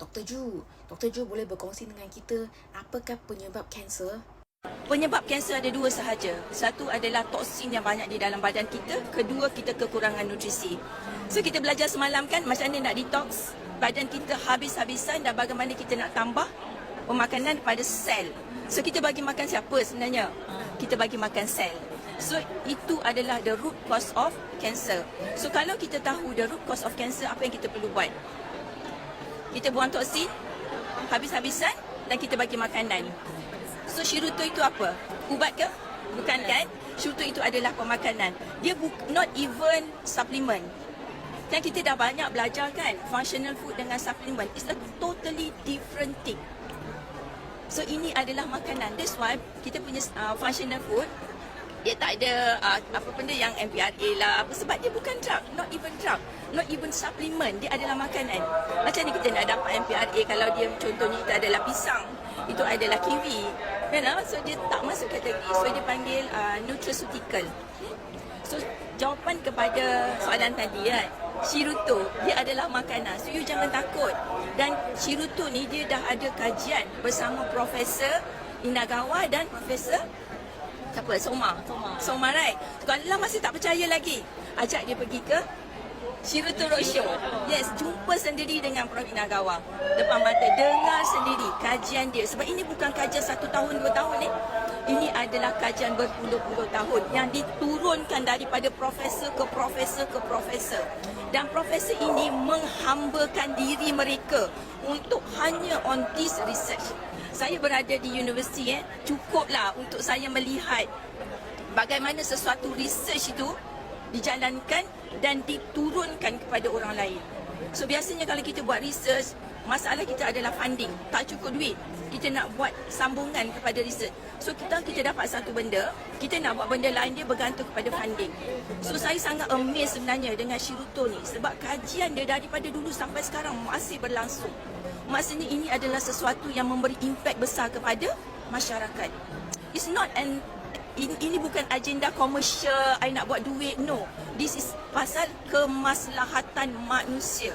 Dr. Ju, Dr. Ju boleh berkongsi dengan kita apakah penyebab kanser? Penyebab kanser ada dua sahaja. Satu adalah toksin yang banyak di dalam badan kita. Kedua, kita kekurangan nutrisi. So, kita belajar semalam kan macam mana nak detox badan kita habis-habisan dan bagaimana kita nak tambah pemakanan pada sel. So, kita bagi makan siapa sebenarnya? Kita bagi makan sel. So, itu adalah the root cause of cancer. So, kalau kita tahu the root cause of cancer, apa yang kita perlu buat? Kita buang toksin habis-habisan dan kita bagi makanan. So Shiruto itu apa? Ubat ke? Bukan kan? Shiruto itu adalah pemakanan. Dia bu- not even supplement. Dan kita dah banyak belajar kan functional food dengan supplement. It's a totally different thing. So ini adalah makanan. That's why kita punya uh, functional food dia tak ada uh, apa benda yang MPRA lah. Apa sebab dia bukan drug not even drug not even supplement. Dia adalah makanan. Macam ni kita nak dapat MPRA kalau dia contohnya itu adalah pisang itu adalah kiwi. You know? so dia tak masuk kategori. So dia panggil uh, nutraceutical. So jawapan kepada soalan tadi kan? Shiruto dia adalah makanan. So you jangan takut. Dan Shiruto ni dia dah ada kajian bersama Profesor Inagawa dan Profesor siapa? Soma. Soma. Right. Kalau masih tak percaya lagi, ajak dia pergi ke Shiruto Roadshow. Yes, jumpa sendiri dengan Prof. Inagawa. Depan mata, dengar sendiri kajian dia. Sebab ini bukan kajian satu tahun, dua tahun adalah kajian berpuluh-puluh tahun yang diturunkan daripada profesor ke profesor ke profesor. Dan profesor ini menghambakan diri mereka untuk hanya on this research saya berada di universiti eh cukuplah untuk saya melihat bagaimana sesuatu research itu dijalankan dan diturunkan kepada orang lain. So biasanya kalau kita buat research, masalah kita adalah funding, tak cukup duit. Kita nak buat sambungan kepada research. So kita kita dapat satu benda, kita nak buat benda lain dia bergantung kepada funding. So saya sangat amazed sebenarnya dengan Shiruto ni sebab kajian dia daripada dulu sampai sekarang masih berlangsung. Maksudnya ini adalah sesuatu yang memberi impak besar kepada masyarakat. It's not an ini, ini bukan agenda komersial, I nak buat duit. No. This is pasal kemaslahatan manusia.